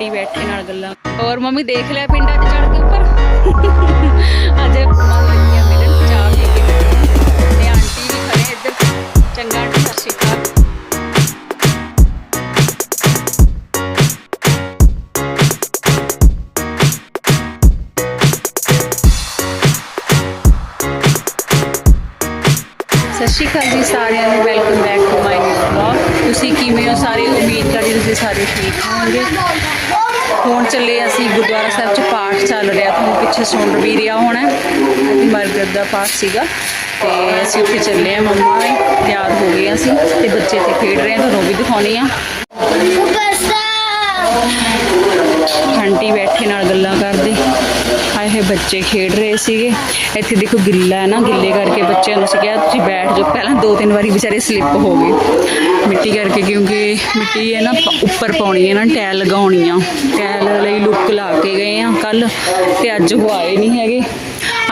Aunty ਬੈਠੇ ਨਾਲ ਗੱਲਾਂ। ਹੋਰ ਮੰਮੀ ਦੇਖ ਲਿਆ ਪਿੰਡਾਂ 'ਚ ਚੜ ਕੇ ਉੱਪਰ? ਅੱਜ ਮੰਮਾ ਲੱਗੀਆਂ ਮਿਲਣ ਚਾਹ ਪੀ ਕੇ। ਤੇ ਆਂਟੀ ਵੀ ਖੜੇ ਇੱਧਰ। ਚੰਗਾ ਆਂਟੀ, ਸਤਿ ਸ਼੍ਰੀ ਅਕਾਲ। ਸਤਿ ਸ਼੍ਰੀ ਅਕਾਲ ਜੀ ਸਾਰਿਆਂ ਨੂੰ। Welcome back to my new vlog ਤੁਸੀਂ ਕਿਵੇਂ ਹੋ? ਸਾਰੇ ਉਮੀਦ ਕਰਦੀ ਤੁਸੀਂ ਸਾਰੇ ਠੀਕ ਹੋਵੋਗੇ। ਹੁਣ ਚੱਲੇ ਅਸੀਂ ਗੁਰਦੁਆਰਾ ਸਾਹਿਬ ਚ ਪਾਠ ਚੱਲ ਰਿਹਾ ਤੁਹਾਨੂੰ ਪਿੱਛੇ ਸੁਣ ਵੀ ਰਿਹਾ ਹੋਣਾ ਮਰਗਤ ਦਾ ਪਾਠ ਸੀਗਾ ਤੇ ਅਸੀਂ ਉੱਥੇ ਚੱਲੇ ਆ ਮੰਮਾ ਵੀ ਤਿਆਰ ਹੋ ਗਏ ਅਸੀਂ ਤੇ ਬੱਚੇ ਇੱਥੇ ਖੇਡ ਰਹੇ ਆ ਤੁਹਾਨੂੰ ਵੀ ਦਿਖਾਉਣੀ ਆ ਆਂਟੀ ਬੈਠੇ ਨਾਲ ਗੱਲਾਂ ਕਰਦੇ ਹਾਏ ਬੱਚੇ ਖੇਡ ਰਹੇ ਸੀਗੇ। ਇੱਥੇ ਦੇਖੋ ਗਿੱਲਾ ਹੈ ਨਾ, ਗਿੱਲੇ ਕਰਕੇ ਬੱਚਿਆਂ ਨੂੰ ਅਸੀਂ ਕਿਹਾ ਤੁਸੀਂ ਬੈਠ ਜਾਓ, ਪਹਿਲਾਂ ਦੋ ਤਿੰਨ ਵਾਰੀ ਵਿਚਾਰੇ ਸਲਿੱਪ ਹੋ ਗਏ। ਮਿੱਟੀ ਕਰਕੇ ਕਿਉਂਕਿ ਮਿੱਟੀ ਹੈ ਨਾ ਉੱਪਰ ਪਾਉਣੀ ਹੈ ਨਾ, ਟੈਲ ਲਗਾਉਣੀ ਆ। ਟੈਲ ਲਈ ਲੁੱਕ ਲਾ ਕੇ ਗਏ ਆ ਕੱਲ ਤੇ ਅੱਜ ਉਹ ਆਏ ਨਹੀਂ ਹੈਗੇ।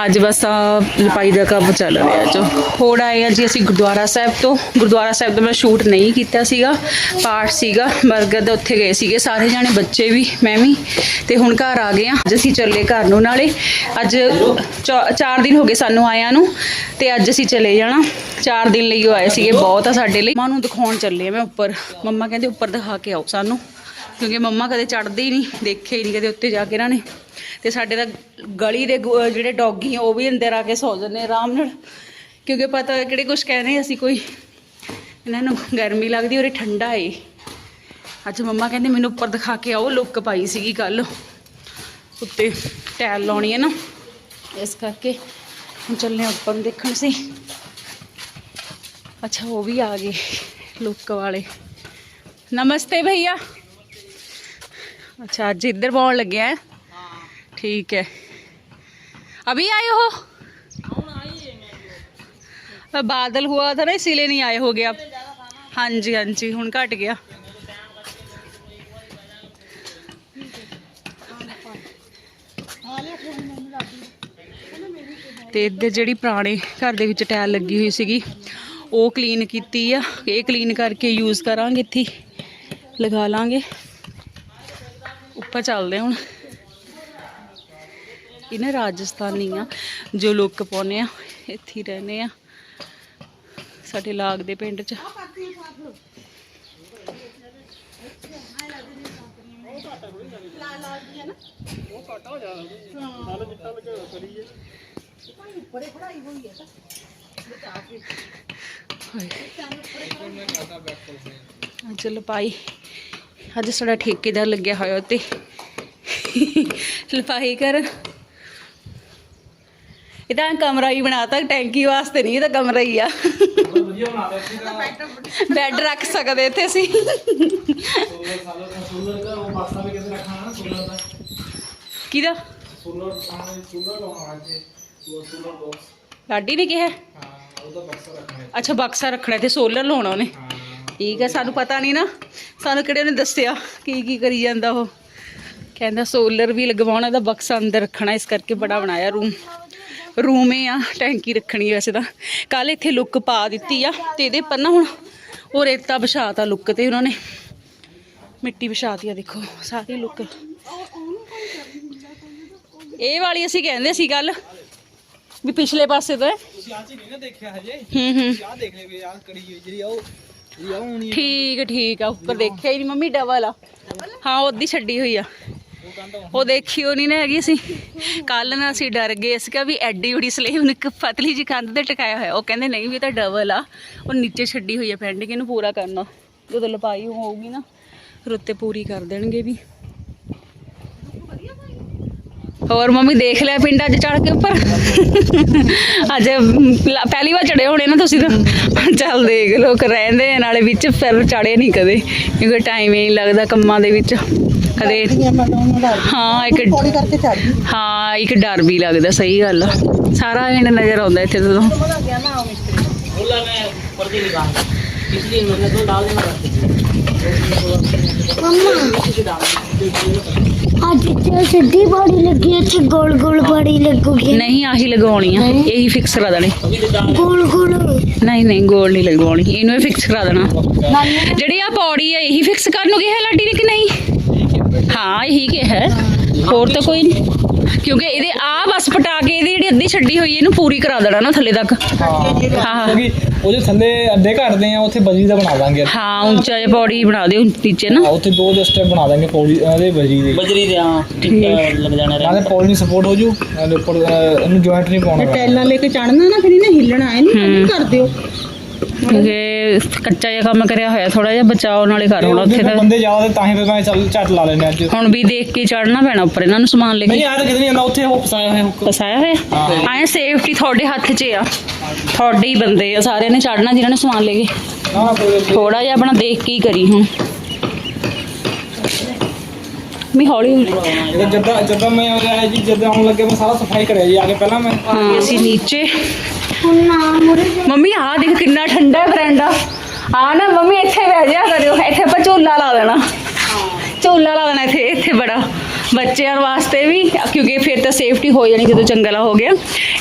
ਅੱਜ ਬਸ ਆ ਲਿਪਾਈ ਦਾ ਕੰਮ ਚੱਲ ਰਿਹਾ ਜੋ ਹੋਰ ਆਏ ਆ ਜੀ ਅਸੀਂ ਗੁਰਦੁਆਰਾ ਸਾਹਿਬ ਤੋਂ। ਗੁਰਦੁਆਰਾ ਸਾਹਿਬ ਦਾ ਮੈਂ ਸ਼ੂਟ ਨਹੀਂ ਕੀਤਾ ਸੀਗਾ। ਪਾਠ ਸੀਗਾ। ਬਰਗਰ ਦਾ ਉੱਥੇ ਗਏ ਸੀਗੇ। ਸਾਰੇ ਜਾਣੇ, ਬੱਚੇ ਵੀ, ਮੈਂ ਵੀ। ਤੇ ਹੁਣ ਘਰ ਆ ਗਏ ਆ। ਅੱਜ ਅਸੀਂ ਚੱਲੇ ਘਰ ਨੂੰ ਨਾਲੇ। ਅੱਜ 4 ਦਿਨ ਹੋ ਗਏ ਸਾਨੂੰ ਆਇਆਂ ਨੂੰ। ਤੇ ਅੱਜ ਅਸੀਂ ਚਲੇ ਜਾਣਾ। 4 ਦਿਨ ਲਈ ਉਹ ਆਏ ਸੀਗੇ। ਬਹੁਤ ਆ ਸਾਡੇ ਲਈ। ਮਾਂ ਨੂੰ ਦਿਖਾਉਣ ਚੱਲੇ ਆ ਮੈਂ ਉੱਪਰ। ਮੰਮਾ ਕਹਿੰਦੇ ਉੱਪਰ ਦਿਖਾ ਕੇ ਆਓ ਸਾਨੂੰ। ਕਿਉਂਕਿ ਮੰਮਾ ਕਦੇ ਚੜਦੇ ਹੀ ਨਹੀਂ, ਦੇਖੇ ਹੀ ਨਹੀਂ, ਕਦੇ ਉੱਤੇ ਜਾ ਕੇ ਇਹਨਾਂ ਨੇ। ਤੇ ਸਾਡੇ ਤਾਂ ਗਲੀ ਦੇ ਜਿਹੜੇ ਡੌਗੀ ਆ, ਉਹ ਵੀ ਅੰਦਰ ਆ ਕੇ ਸੌ ਜਾਂਦੇ ਆਰਾਮ ਨਾਲ। ਕਿਉਂਕਿ ਪਤਾ ਕਿਹੜੇ ਕੁਝ ਕਹਿੰਦੇ ਅਸੀਂ ਕੋਈ। ਇਹਨਾਂ ਨੂੰ ਗਰਮੀ ਲੱਗਦੀ ਔਰ ਠੰਡਾ ਏ। ਅੱਜ ਮੰਮਾ ਕਹਿੰਦੇ ਮੈਨੂੰ ਉੱਪਰ ਦਿਖਾ ਕੇ ਆਓ, ਲੁੱਕ ਪਾਈ ਸੀਗੀ ਕੱਲ। ਉੱਤੇ ਟੈਲ ਲਾਉਣੀ ਹੈ ਨਾ। ਇਸ ਕਰਕੇ ਹੁਣ ਚੱਲੇ ਉੱਪਰ ਦੇਖਣ ਸੀ ਅੱਛਾ, ਉਹ ਵੀ ਆ ਗਏ, ਲੁੱਕ ਵਾਲੇ। ਨਮਸਤੇ ਭਈਆ। अच्छा आज इधर पाउन लगे हैं ठीक है अभी आए हो अब बादल हुआ था ना इसीलिए नहीं आए हो गया हाँ जी हाँ जी हूँ घट गया ਤੇ ਇੱਧਰ ਜਿਹੜੀ ਪੁਰਾਣੇ ਘਰ ਦੇ ਵਿੱਚ ਟਾਇਲ ਲੱਗੀ ਹੋਈ ਸੀਗੀ ਉਹ ਕਲੀਨ ਕੀਤੀ ਆ ਇਹ ਕਲੀਨ ਕਰਕੇ ਯੂਜ਼ ਕਰਾਂਗੇ ਇੱਥੇ ਹੀ। ਲਗਾ ਲਾਂਗੇ ਆਪਾਂ ਚੱਲਦੇ ਹੁਣ। ਇਹ ਨਾ ਰਾਜਸਥਾਨੀ ਆ, ਜੋ ਲੋਕ ਪਾਉਨੇ ਆ, ਇੱਥੇ ਹੀ ਰਹਿੰਦੇ ਆ। ਸਾਡੇ ਲਾਗ ਦੇ ਪਿੰਡ 'ਚ। ਹਾਏ। ਅੱਜ ਅੱਜ ਸਾਡਾ ਠੇਕੇਦਾਰ ਲੱਗਿਆ ਹੋਇਆ ਉੱਤੇ। ਲਪਾਈ ਕਰ। ਇਹਦਾ ਕਮਰਾ ਹੀ ਬਣਾਤਾ ਟੈਂਕੀ ਵਾਸਤੇ ਨਹੀਂ ਇਹਦਾ ਕਮਰਾ ਹੀ ਆ। ਬੈੱਡ ਰੱਖ ਸਕਦੇ ਇੱਥੇ ਅਸੀਂ। ਕਿਹਦਾ? ਲਾਡੀ ਨੇ ਕਿਹਾ? ਅੱਛਾ ਬਕਸਾ ਰੱਖਣਾ ਤੇ ਸੋਲਰ ਲਾਉਣਾ ਉਹਨੇ। ਠੀਕ ਹੈ ਸਾਨੂੰ ਪਤਾ ਨਹੀਂ ਨਾ ਸਾਨੂੰ ਕਿਹੜੇ ਨੇ ਦੱਸਿਆ ਕੀ ਕੀ ਕਰੀ ਜਾਂਦਾ ਉਹ। ਕਹਿੰਦਾ ਸੋਲਰ ਵੀ ਲਗਵਾਉਣਾ ਦਾ ਬਕਸਾ ਅੰਦਰ ਰੱਖਣਾ ਇਸ ਕਰਕੇ ਬੜਾ ਬਣਾਇਆ ਰੂਮ ਰੂਮ ਹੀ ਆ ਟੈਂਕੀ ਰੱਖਣੀ ਵੈਸੇ ਤਾਂ। ਕੱਲ ਇੱਥੇ ਲੁੱਕ ਪਾ ਦਿੱਤੀ ਆ ਤੇ ਇਹਦੇ ਪਰ ਨਾ ਹੁਣ ਉਹ ਰੇਤਾ ਵਿਛਾਤਾ ਲੁੱਕ ਤੇ ਉਹਨਾਂ ਨੇ। ਮਿੱਟੀ ਵਿਛਾਤੀ ਆ ਦੇਖੋ ਸਾਰੀ ਲੁੱਕ ਇਹ ਵਾਲੀ ਅਸੀਂ ਕਹਿੰਦੇ ਸੀ ਗੱਲ ਵੀ ਪਿਛਲੇ ਪਾਸੇ ਤੋਂ। ਹੈ ਤੁਸੀਂ ਆਹ ਨਹੀਂ ਨਾ ਦੇਖਿਆ ਹਜੇ। ਹੂੰ ਹੂੰ। ਆਹ ਦੇਖ ਲਿਓ ਆਹ ਕੜੀ ਹੋਈ ਜਿਹੜੀ ਆ ਉਹ ਠੀਕ ਠੀਕ ਆ, ਉੱਪਰ ਦੇਖਿਆ ਹੀ ਨਹੀਂ ਮੰਮੀ ਡਬਲ ਆ। ਹਾਂ, ਉਹਦੀ ਛੱਡੀ ਹੋਈ ਆ। ਉਹ ਦੇਖੀ, ਉਹ ਦੇਖਿਓ ਨਹੀਂ ਨਾ ਹੈਗੀ ਸੀ। ਕੱਲ ਨਾ ਅਸੀਂ ਡਰ ਗਏ, ਅਸੀਂ ਕਿਹਾ ਵੀ ਐਡੀ ਬੜੀ ਸਲੇਵ ਨੂੰ ਇੱਕ ਪਤਲੀ ਜੀ ਕੰਧ ਤੇ ਟਿਕਾਇਆ ਹੋਇਆ। ਉਹ ਕਹਿੰਦੇ, ਨਹੀਂ ਵੀ ਇਹ ਤਾਂ ਡਬਲ ਆ। ਉਹ ਨੀਚੇ ਛੱਡੀ ਹੋਈ ਆ ਪੈਂਡਿੰਗ ਇਹਨੂੰ ਪੂਰਾ ਕਰਨਾ। ਜਦੋਂ ਲਪਾਈ ਹੋਊਗੀ ਨਾ, ਫਿਰ ਉੱਤੇ ਪੂਰੀ ਕਰ ਦੇਣਗੇ ਵੀ। ਹੋਰ ਮੰਮੀ ਦੇਖ ਲਿਆ ਪਿੰਡਾਂ 'ਚ ਚੜ ਕੇ ਉੱਪਰ ਅੱਜ ਲ- ਪਹਿਲੀ ਵਾਰ ਚੜੇ ਹੋਣੇ ਨਾ ਤੁਸੀਂ ਤਾਂ ਚੱਲ ਦੇਖ ਲੋ ਰਹਿੰਦੇ ਆ ਨਾਲੇ ਵਿੱਚ ਫਿਰ ਚੜੇ ਨਹੀਂ ਕਦੇ ਕਿਉਂਕਿ ਟਾਈਮ ਹੀ ਨਹੀਂ ਲੱਗਦਾ ਕੰਮਾਂ ਦੇ ਵਿੱਚ ਕਦੇ ਹਾਂ ਇੱਕ ਪੌੜੀ ਕਰਕੇ ਚੜ ਗਈ ਹਾਂ ਇੱਕ ਡਰ ਵੀ ਲੱਗਦਾ ਸਹੀ ਗੱਲ ਆ ਸਾਰਾ ਇਹਨੇ ਨਜ਼ਰ ਆਉਂਦਾ ਇੱਥੇ ਤੋਂ बोला मैं पर्दे निकाल इसलिए मैंने दो डाल देना ਅੱਜ ਤੇ ਸਿੱਧੀ ਬਾੜੀ ਲੱਗੀ ਹੈ ਤੇ ਗੋਲ ਗੋਲ ਬਾੜੀ ਲੱਗੂਗੀ। ਨਹੀਂ ਆਹੀ ਲਗਾਉਣੀ ਆ। ਇਹੀ ਫਿਕਸ ਕਰਾ ਦੇਣੀ। ਗੋਲ ਗੋਲ। ਨਹੀਂ ਨਹੀਂ ਗੋਲ ਨਹੀਂ ਲਗਵਾਉਣੀ। ਇਹਨੂੰ ਹੀ ਫਿਕਸ ਕਰਾ ਦੇਣਾ। ਜਿਹੜੀ ਆ ਪੌੜੀ ਆ ਇਹੀ ਫਿਕਸ ਕਰਨ ਨੂੰ ਕਿਹਾ ਲਾਡੀ ਨੇ ਕਿ ਨਹੀਂ? ਹਾਂ। ਇਹੀ ਕਿ ਹੈ। ਹੋਰ ਤਾਂ ਕੋਈ ਨਹੀਂ। ਕਿਉਂਕਿ ਇਹਦੇ ਆ ਬਸ ਪਟਾ ਕੇ ਇਹਦੀ ਜਿਹੜੀ ਅੱਧੀ ਛੱਡੀ ਹੋਈ ਹੈ, ਇਹਨੂੰ ਪੂਰੀ ਕਰਾ ਦੇਣਾ ਨਾ ਥੱਲੇ ਤੱਕ। ਹਾਂ ਹਾਂ। ਕਿਉਂਕਿ ਉਹਦੇ ਥੱਲੇ ਅੱਧੇ ਘਟਦੇ ਆ ਉੱਥੇ ਬਜਰੀ ਦਾ ਬਣਾ ਦਾਂਗੇ ਹਾਂ ਉੱਚਾ ਜਿਹਾ ਪੌੜੀ ਬਣਾ ਦਿਓ ਨੀਚੇ ਨਾ। ਉੱਥੇ ਦੋ ਦੋ ਸਟੈਪ ਬਣਾ ਦਾਂਗੇ ਪੌੜੀ ਉਹਦੇ ਬਜਰੀ ਦੇ। ਬਜਰੀ ਦੇ ਹਾਂ ਲੱਗ ਜਾਣਾ ਨਾਲੇ ਪੌੜੀ ਨੂੰ ਸਪੋਰਟ ਹੋ ਜੂ ਨਾਲੇ ਉੱਪਰ ਇਹਨੂੰ ਜੁਆਇੰਟ ਨਹੀਂ ਪਾਉਣਾ। ਟੈਲਾਂ ਲੈ ਕੇ ਚੜਨਾ ਨਾ ਫਿਰ ਇਹਨੇ ਹਿੱਲਣਾ ਨਹੀਂ ਕਰ ਦਿਓ। ਕਿਉਂਕਿ ਕੱਚਾ ਜਿਹਾ ਕੰਮ ਕਰਿਆ ਹੋਇਆ ਥੋੜਾ ਜਿਹਾ ਬਚਾਓ ਨਾਲੇ ਕਰ ਹੁਣ ਉੱਥੇ ਤਾਂ ਬੰਦੇ ਜ਼ਿਆਦਾ ਤੇ ਤਾਂ ਹੀ ਮੈਂ ਚੱਲ ਝੱਟ ਲਾ ਲੈਣੇ ਅੱਜ। ਹੁਣ ਵੀ ਦੇਖ ਕੇ ਚੜਨਾ ਪੈਣਾ ਉੱਪਰ ਇਹਨਾਂ ਨੂੰ ਸਮਾਨ ਲੈ ਨਹੀਂ ਕੇ ਯਾਰ ਕਿਤੇ ਨਹੀਂ ਆਉਂਦਾ ਉੱਥੇ ਉਹ ਫਸਾਇਆ ਹੋਇਆ ਹੁੱਕ। ਫਸਾਇਆ ਹੋਇਆ? ਆਏ ਸੇਫਟੀ ਤੁਹਾਡੇ ਹੱਥ 'ਚ ਆ। ਤੁਹਾਡੇ ਹੀ ਬੰਦੇ ਆ ਸਾਰਿਆਂ ਨੇ ਚੜਨਾ ਜਿਨ੍ਹਾਂ ਨੇ ਸਮਾਨ ਲੈ ਕੇ। ਥੋੜਾ ਜਿਹਾ ਆਪਣਾ ਦੇਖ ਕੇ ਹੀ ਕਰੀ ਹੁਣ। ਮੈਂ ਹੌਲੀ ਜਦਾਂ ਜਦਾਂ ਮੈਂ ਆਇਆ ਜੀ ਜਦਾਂ ਆਉਣ ਲੱਗੇ ਮੈਂ ਸਾਰਾ ਸਫ਼ਾਈ ਕਰਿਆ ਜੀ ਆ ਕੇ ਪਹਿਲਾਂ ਮੈਂ ਹਾਂ ਅਸੀਂ ਨੀਚੇ। ਮੰਮੀ ਆਹ ਦੇਖ ਕਿੰਨਾ ਠੰਡਾ ਹੈ ਬਰੈਂਡਾ ਆ। ਨਾ ਮੰਮੀ ਇੱਥੇ ਬਹਿ ਜਾ ਕਰਿਓ। ਇੱਥੇ ਆਪਾਂ ਝੂਲਾ ਲਾ ਦੇਣਾ ਝੂਲਾ ਲਾ ਦੇਣਾ ਇੱਥੇ ਇੱਥੇ ਬੜਾ। ਬੱਚਿਆਂ ਵਾਸਤੇ ਵੀ ਕਿਉਂਕਿ ਫਿਰ ਤਾਂ ਸੇਫਟੀ ਹੋ ਜਾਣੀ ਜਦੋਂ ਜੰਗਲਾ ਹੋ ਗਿਆ।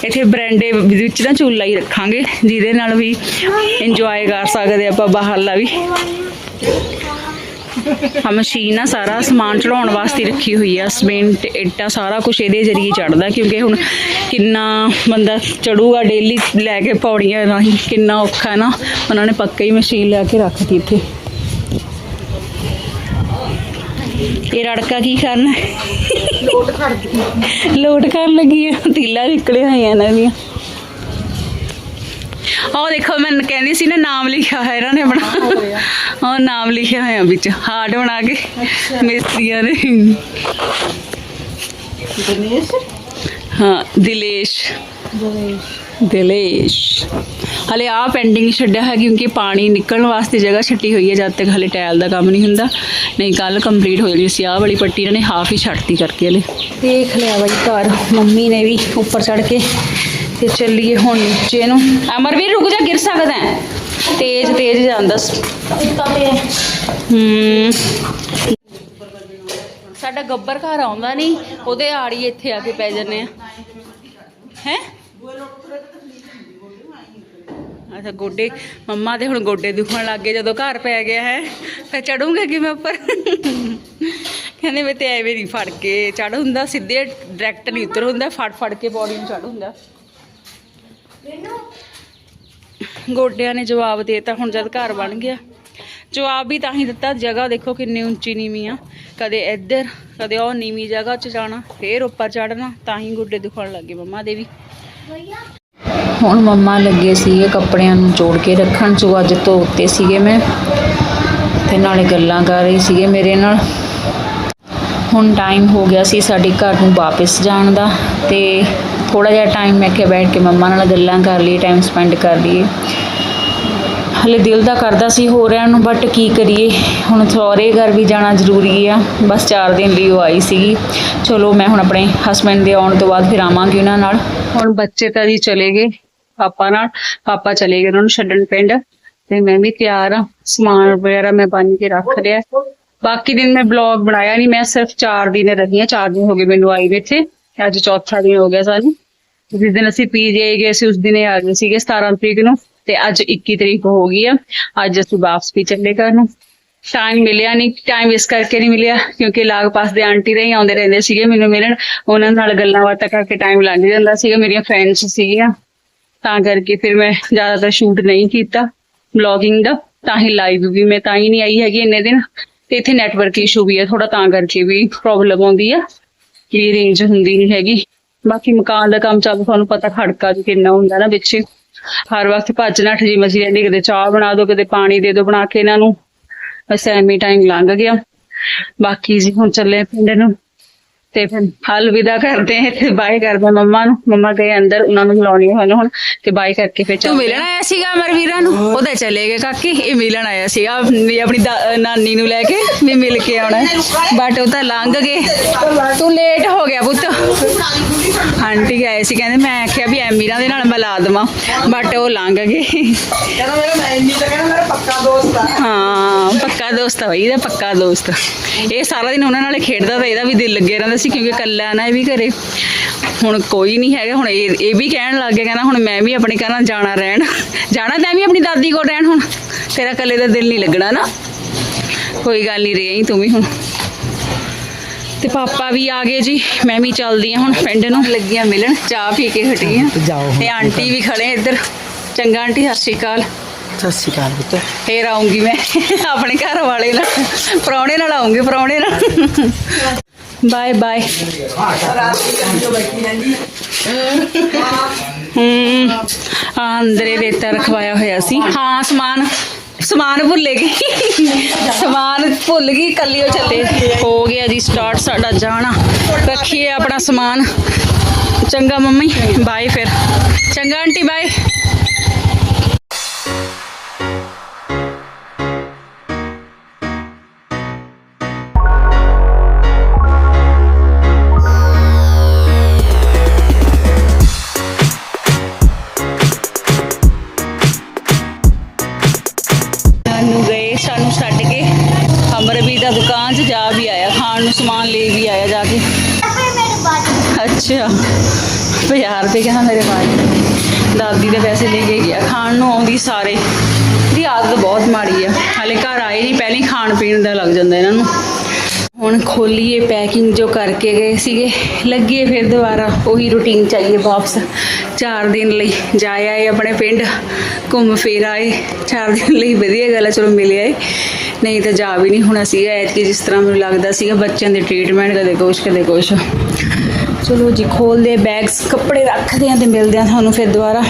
ਇੱਥੇ ਬਰੈਂਡੇ ਵਿੱਚ ਨਾ ਝੂਲਾ ਹੀ ਰੱਖਾਂਗੇ ਜਿਹਦੇ ਨਾਲ ਵੀ ਇੰਜੋਏ ਕਰ ਸਕਦੇ ਆਪਾਂ ਬਾਹਰਲਾ ਵੀ। ਆ ਮਸ਼ੀਨ ਆ ਸਾਰਾ ਸਮਾਨ ਚੜਾਉਣ ਵਾਸਤੇ ਰੱਖੀ ਹੋਈ ਆ ਸਮਿੰਟ ਇੱਟਾਂ ਸਾਰਾ ਕੁਝ ਇਹਦੇ ਜ਼ਰੀਏ ਚੜਦਾ ਕਿਉਂਕਿ ਹੁਣ ਕਿੰਨਾ ਬੰਦਾ ਚੜੂਗਾ ਡੇਲੀ ਲੈ ਕੇ ਪੌੜੀਆਂ ਰਾਹੀਂ ਕਿੰਨਾ ਔਖਾ ਹੈ ਨਾ। ਉਹਨਾਂ ਨੇ ਪੱਕਾ ਹੀ ਮਸ਼ੀਨ ਲਿਆ ਕੇ ਰੱਖਤੀ ਇੱਥੇ। ਇਹ ਰੜਕਾ ਕੀ ਕਰਨਾ? ਲੋਟ ਕਰ ਲੋਟ ਕਰਨ ਲੱਗੀ ਆ ਤੀਲਾ ਨਿਕਲਿਆ ਹੋਈਆਂ ਇਹਨਾਂ ਦੀਆਂ। ਆਹ ਦੇਖੋ ਮੈਂ ਕਹਿੰਦੀ ਸੀ ਨਾ ਨਾਮ ਲਿਖਿਆ ਹੋਇਆ ਇਹਨਾਂ ਨੇ ਬਣਾ ਉਹ ਨਾਮ ਲਿਖਿਆ ਹੋਇਆ ਵਿੱਚ ਹਾਰਟ ਬਣਾ ਕੇ ਮਿਸਤਰੀਆਂ ਨੇ ਦਿਨੇਸ਼? ਹਾਂ ਦਿਲੇਸ਼। ਦਿਲੇਸ਼। ਹਲੇ ਆ ਪੈਂਡਿੰਗ ਛੱਡਿਆ ਹੈ ਕਿਉਂਕਿ ਪਾਣੀ ਨਿਕਲਣ ਵਾਸਤੇ ਜਗ੍ਹਾ ਛੱਟੀ ਹੋਈ ਹੈ ਜਦ ਤੱਕ ਹਲੇ ਟਾਇਲ ਦਾ ਕੰਮ ਨਹੀਂ ਹੁੰਦਾ। ਨਹੀਂ ਕੱਲ ਕੰਪਲੀਟ ਹੋ ਜਾਣੀ ਸੀ ਆਹ ਵਾਲੀ ਪੱਟੀ ਇਹਨਾਂ ਨੇ ਹਾਫ ਹੀ ਛੱਡਤੀ ਕਰਕੇ ਹਲੇ। ਦੇਖ ਲਿਆ ਬਾਈ ਘਰ ਮੰਮੀ ਨੇ ਵੀ ਉੱਪਰ ਚੜ ਕੇ। ਤੇ ਚੱਲੀਏ ਹੁਣ ਨੀਚੇ ਨੂੰ। ਅਮਰਵੀਰ, ਰੁਕ ਜਾ, ਗਿਰ ਸਕਦਾ ਹੈ। ਤੇਜ਼ ਤੇਜ਼ ਜਾਂਦਾ ਹੂੰ। ਸਾਡਾ ਗੱਬਰ ਘਰ ਆਉਂਦਾ ਨਹੀਂ ਉਹਦੇ ਆੜੀ ਇੱਥੇ ਆ ਕੇ ਪੈ ਜੰਨੇ ਆ। ਹੈ? ਅੱਛਾ, ਗੋਡੇ, ਮੰਮਾ ਦੇ ਹੁਣ ਗੋਡੇ ਦੁਖਣ ਲੱਗ ਗਏ, ਜਦੋਂ ਘਰ ਪੈ ਗਿਆ ਹੈ, ਫਿਰ ਚੜੂੰਗੇ ਕਿਵੇਂ ਉੱਪਰ? ਕਹਿੰਦੇ ਮੈਂ ਤੇ ਐਵੇਂ ਨਹੀਂ ਫੜ ਕੇ ਚੜ ਹੁੰਦਾ, ਸਿੱਧੇ ਡਾਇਰੈਕਟ ਨਹੀਂ ਉਤਰ ਹੁੰਦਾ ਫੜ ਫੜ ਕੇ ਬੋਡੀ ਨੂੰ ਚੜ ਹੁੰਦਾ। ਗੋਡਿਆਂ ਨੇ ਜਵਾਬ ਦੇਤਾ ਹੁਣ ਜਦ ਘਰ ਬਣ ਗਿਆ। ਜਵਾਬ ਵੀ ਤਾਂ ਹੀ ਦਿੱਤਾ ਜਗ੍ਹਾ ਦੇਖੋ ਕਿੰਨੀ ਉੱਚੀ ਨੀਵੀਂ ਆ। ਕਦੇ ਇੱਧਰ ਕਦੇ ਉਹ ਨੀਵੀਂ ਜਗ੍ਹਾ 'ਚ ਜਾਣਾ ਫੇਰ ਉੱਪਰ ਚੜਨਾ ਤਾਂ ਹੀ ਗੋਡੇ ਦੁਖਣ ਲੱਗੇ ਮੰਮਾ ਦੇ ਵੀ। ਹੁਣ ਮੰਮਾ ਲੱਗੇ ਸੀਗੇ ਕੱਪੜਿਆਂ ਨੂੰ ਜੋੜ ਕੇ ਰੱਖਣ ਜੋ ਅੱਜ ਧੋਤੇ ਸੀਗੇ ਮੈਂ ਤੇ ਨਾਲੇ ਗੱਲਾਂ ਕਰ ਰਹੀ ਸੀਗੇ ਮੇਰੇ ਨਾਲ। ਹੁਣ ਟਾਈਮ ਹੋ ਗਿਆ ਸੀ ਸਾਡੇ ਘਰ ਨੂੰ ਵਾਪਸ ਜਾਣ ਦਾ ਤੇ ਥੋੜਾ ਜਿਹਾ ਟਾਈਮ ਮੈਂ ਕਿਹਾ ਬੈਠ ਕੇ ਮੰਮਾ ਨਾਲ ਗੱਲਾਂ ਕਰ ਲਈ ਟਾਈਮ ਸਪੈਂਡ ਕਰ ਲਈਏ। ਹਲੇ ਦਿਲ ਦਾ ਕਰਦਾ ਸੀ ਹੋ ਨੂੰ ਬਟ ਕੀ ਕਰੀਏ? ਹੁਣ ਸਹੁਰੇ ਘਰ ਵੀ ਜਾਣਾ ਜ਼ਰੂਰੀ ਆ। ਬਸ 4 ਦਿਨ ਲਈ ਉਹ ਆਈ ਸੀਗੀ। ਚਲੋ, ਮੈਂ ਹੁਣ ਆਪਣੇ ਹਸਬੰਡ ਦੇ ਆਉਣ ਤੋਂ ਬਾਅਦ ਫਿਰ ਆਵਾਂਗੀ ਉਹਨਾਂ ਨਾਲ। ਹੁਣ ਬੱਚੇ ਤਾਂ ਜੀ ਚਲੇ ਗਏ ਪਾਪਾ ਨਾਲ। ਪਾਪਾ ਚਲੇ ਗਏ, ਉਹਨਾਂ ਨੂੰ ਛੱਡਣ ਪਿੰਡ। ਤੇ ਮੈਂ ਵੀ ਤਿਆਰ ਆ। ਸਮਾਨ ਵਗੈਰਾ ਮੈਂ ਬੰਨ ਕੇ ਰੱਖ ਲਿਆ। ਬਾਕੀ ਦਿਨ ਮੈਂ ਬਲੌਗ ਬਣਾਇਆ ਨਹੀਂ ਮੈਂ ਸਿਰਫ 4 ਦਿਨ ਰਹੀ ਹਾਂ 4 ਦਿਨ ਹੋ ਗਏ ਮੈਨੂੰ ਆਈ ਨੂੰ ਇੱਥੇ। ਅੱਜ ਚੌਥਾ ਦਿਨ ਹੋ ਗਿਆ ਸਾਨੂੰ। ਜਿਸ ਦਿਨ ਅਸੀਂ ਪੀਜੀਆਈ ਗਏ ਸੀ, ਉਸ ਦਿਨ ਇਹ ਆ ਗਏ ਸੀਗੇ 17 ਤਰੀਕ ਨੂੰ ਤੇ ਅੱਜ 21 ਤਰੀਕ ਹੋ ਗਈ ਆ। ਅੱਜ ਅਸੀਂ ਵਾਪਸ ਵੀ ਚੱਲੇ ਘਰ ਨੂੰ। ਟਾਈਮ ਮਿਲਿਆ ਨਹੀਂ ਟਾਈਮ ਇਸ ਕਰਕੇ ਨਹੀਂ ਮਿਲਿਆ, ਕਿਉਂਕਿ ਲਾਗ ਪਾਸ ਦੇ ਆਂਟੀ ਦੇ ਆਉਂਦੇ ਰਹਿੰਦੇ ਸੀਗੇ ਮੈਨੂੰ ਮਿਲਣ। ਉਹਨਾਂ ਨਾਲ ਗੱਲਾਂ ਬਾਤਾਂ ਕਰਕੇ ਟਾਈਮ ਲੰਘ ਜਾਂਦਾ ਸੀਗਾ, ਮੇਰੀਆਂ ਫਰੈਂਡਸ ਸੀਗੀਆਂ। ਤਾਂ ਕਰਕੇ ਫਿਰ ਮੈਂ ਜ਼ਿਆਦਾਤਰ ਸ਼ੂਟ ਨਹੀਂ ਕੀਤਾ ਵਲੌਗਿੰਗ ਦਾ। ਤਾਂ ਹੀ ਲਾਈਵ ਵੀ ਮੈਂ ਤਾਂ ਹੀ ਨਹੀਂ ਆਈ ਹੈਗੀ ਇੰਨੇ ਦਿਨ। ਤੇ ਇੱਥੇ ਨੈਟਵਰਕ ਇਸ਼ੂ ਵੀ ਹੈ ਥੋੜਾ ਤਾਂ ਕਰਕੇ ਵੀ ਪ੍ਰੋਬਲਮ ਆਉਂਦੀ ਆ। ਕਿ ਰੇਂਜ ਹੁੰਦੀ ਨਹੀਂ ਹੈਗੀ। ਬਾਕੀ ਮਕਾਨ ਦਾ ਕੰਮ ਚੱਲ, ਤੁਹਾਨੂੰ ਪਤਾ ਖੜਕਾ ਵੀ ਕਿੰਨਾ ਹੁੰਦਾ ਨਾ ਵਿੱਚ ਹਰ ਵਕਤ ਭੱਜ ਨੱਠ ਜੀ ਮਚੀ ਰਹਿੰਦੀ ਕਦੇ ਚਾਹ ਬਣਾ ਦਿਓ ਕਦੇ ਪਾਣੀ ਦੇ ਦਿਓ ਬਣਾ ਕੇ ਇਹਨਾਂ ਨੂੰ। ਬਸ ਐਵੇਂ ਟਾਈਮ ਲੰਘ ਗਿਆ। ਬਾਕੀ ਜੀ ਹੁਣ ਚੱਲੇ ਪਿੰਡ ਨੂੰ। ਤੇ ਫਿਰ ਅਲਵਿਦਾ ਕਰਦੇ ਆ ਤੇ ਬਾਏ ਕਰਦੇ ਮੰਮਾ ਨੂੰ। ਮੰਮਾ ਗਏ ਅੰਦਰ ਉਹਨਾਂ ਨੂੰ ਮਿਲਾਉਣੀ ਹੋਣ ਹੁਣ ਤੇ ਬਾਏ ਕਰਕੇ ਫਿਰ ਤੂੰ ਮਿਲਣ ਆਇਆ ਸੀਗਾ ਅਮਰਵੀਰਾਂ ਨੂੰ? ਉਹਦੇ ਚਲੇ ਗਏ ਕਾਕੀ ਇਹ ਮਿਲਣ ਆਇਆ ਸੀਗਾ। ਆਪਣੀ ਦਾ- ਨਾਨੀ ਨੂੰ ਲੈ ਕੇ ਵੀ ਮਿਲ ਕੇ ਆਉਣਾ। ਬਟ ਉਹ ਤਾਂ ਲੰਘ ਗਏ। ਤੂੰ ਲੇਟ ਹੋ ਗਿਆ ਪੁੱਤ। ਆਂਟੀ ਆਏ ਸੀ ਕਹਿੰਦੇ ਮੈਂ ਆਖਿਆ ਵੀ ਐਮੀਰਾਂ ਦੇ ਨਾਲ ਮਿਲਾ ਦੇਵਾਂ। ਬਟ ਉਹ ਲੰਘ ਗਏ। ਕਹਿੰਦਾ ਮੇਰਾ ਮੈਂ ਇੰਨੀ ਤਾਂ ਕਹਿੰਦਾ ਮੇਰਾ ਪੱਕਾ ਦੋਸਤ ਆ। ਹਾਂ ਪੱਕਾ ਦੋਸਤ ਆ ਬਈ ਇਹਦਾ ਪੱਕਾ ਦੋਸਤ। ਇਹ ਸਾਰਾ ਦਿਨ ਉਹਨਾਂ ਨਾਲ ਖੇਡਦਾ ਤਾਂ ਇਹਦਾ ਵੀ ਦਿਲ ਲੱਗਿਆ ਰਹਿੰਦਾ ਸੀ। ਕਿਉਂਕਿ ਕੱਲਾ ਨਾ ਇਹ ਵੀ ਘਰੇ। ਹੁਣ ਕੋਈ ਨਹੀਂ ਹੈਗਾ ਹੁਣ ਇਹ ਇਹ ਵੀ ਕਹਿਣ ਲੱਗ ਗਿਆ ਕਹਿੰਦਾ ਹੁਣ ਮੈਂ ਵੀ ਆਪਣੇ ਘਰਾਂ ਜਾਣਾ ਰਹਿਣ। ਜਾਣਾ ਤਾਂ ਵੀ ਆਪਣੀ ਦਾਦੀ ਕੋਲ ਰਹਿਣ ਹੁਣ। ਤੇਰਾ ਕੱਲੇ ਦਾ ਦਿਲ ਨਹੀਂ ਲੱਗਣਾ ਨਾ। ਕੋਈ ਗੱਲ ਨਹੀਂ ਰਹੀ ਤੂੰ ਵੀ ਹੁਣ। ਤੇ ਪਾਪਾ ਵੀ ਆ ਗਏ ਜੀ ਮੈਂ ਵੀ ਚੱਲਦੀ ਆ ਹੁਣ ਪਿੰਡ ਨੂੰ। ਲੱਗੀਆਂ ਮਿਲਣ ਚਾਹ ਪੀ ਕੇ ਹਟੀ ਆ ਜਾਓ ਤੇ ਆਂਟੀ ਵੀ ਖੜੇ ਇੱਧਰ। ਚੰਗਾ ਆਂਟੀ ਸਤਿ ਸ਼੍ਰੀ ਅਕਾਲ। ਸਤਿ ਸ਼੍ਰੀ ਅਕਾਲ ਪੁੱਤ। ਫੇਰ ਆਉਂਗੀ ਮੈਂ। ਆਪਣੇ ਘਰ ਵਾਲੇ ਨਾਲ ਪ੍ਰਾਹੁਣੇ ਨਾਲ ਆਉਂਗੀ ਪ੍ਰਾਹੁਣੇ ਨਾਲ। ਬਾਏ ਬਾਏ ਹੂੰ ਆ ਰੇਤਾ ਰਖਵਾਇਆ ਹੋਇਆ ਸੀ। ਹਾਂ, ਸਮਾਨ ਸਮਾਨ ਭੁੱਲੇ ਗਈ। ਸਮਾਨ ਭੁੱਲ ਗਈ, ਕੱਲੀ ਉਹ ਚੱਲੇ। ਹੋ ਗਿਆ ਜੀ ਸਟਾਰਟ ਸਾਡਾ ਜਾਣਾ। ਰੱਖੀਏ ਆਪਣਾ ਸਮਾਨ। ਚੰਗਾ ਮੰਮੀ ਬਾਏ ਫਿਰ। ਚੰਗਾ ਆਂਟੀ ਬਾਏ ਦੁਕਾਨ 'ਚ ਜਾ ਵੀ ਆਇਆ, ਖਾਣ ਨੂੰ ਸਮਾਨ ਲੈ ਵੀ ਆਇਆ ਜਾ ਕੇ। ਅੱਛਾ 50 ਰੁਪਏ ਕਹਿੰਦਾ ਮੇਰੇ ਬਾਅਦ ਦਾਦੀ ਦੇ ਪੈਸੇ ਲੈ ਕੇ ਗਿਆ, ਖਾਣ ਨੂੰ ਆਉਂਦੀ ਸਾਰੇ। ਦੀ ਆਦਤ ਬਹੁਤ ਮਾੜੀ ਆ। ਹਾਲੇ ਘਰ ਆਏ ਨਹੀਂ, ਪਹਿਲਾਂ ਹੀ ਖਾਣ ਪੀਣ ਦਾ ਲੱਗ ਜਾਂਦਾ ਇਹਨਾਂ ਨੂੰ। ਹੁਣ ਖੋਲੀਏ ਪੈਕਿੰਗ ਜੋ ਕਰਕੇ ਗਏ ਸੀਗੇ ਲੱਗੀਏ ਫਿਰ ਦੁਬਾਰਾ, ਉਹੀ ਰੁਟੀਨ ਚਾਹੀਏ ਵਾਪਸ। 4 ਦਿਨ ਲਈ ਜਾ ਆਏ ਆਪਣੇ ਪਿੰਡ, ਘੁੰਮ ਫਿਰ ਆਏ। 4 ਦਿਨ ਲਈ ਵਧੀਆ ਗੱਲ ਆ, ਚਲੋ ਮਿਲ ਆਏ। ਨਹੀਂ ਤਾਂ ਜਾ ਵੀ ਨਹੀਂ ਹੋਣਾ ਸੀਗਾ, ਐਤਕੀ ਜਿਸ ਤਰ੍ਹਾਂ ਮੈਨੂੰ ਲੱਗਦਾ ਸੀਗਾ, ਬੱਚਿਆਂ ਦੇ ਟ੍ਰੀਟਮੈਂਟ ਕਦੇ ਕੁਛ ਕਦੇ ਕੁਛ। ਚਲੋ ਜੀ, ਖੋਲਦੇ ਬੈਗਸ ਕੱਪੜੇ ਰੱਖਦੇ ਆਂ ਤੇ ਮਿਲਦੇ ਆਂ ਤੁਹਾਨੂੰ ਫਿਰ ਦੁਬਾਰਾ।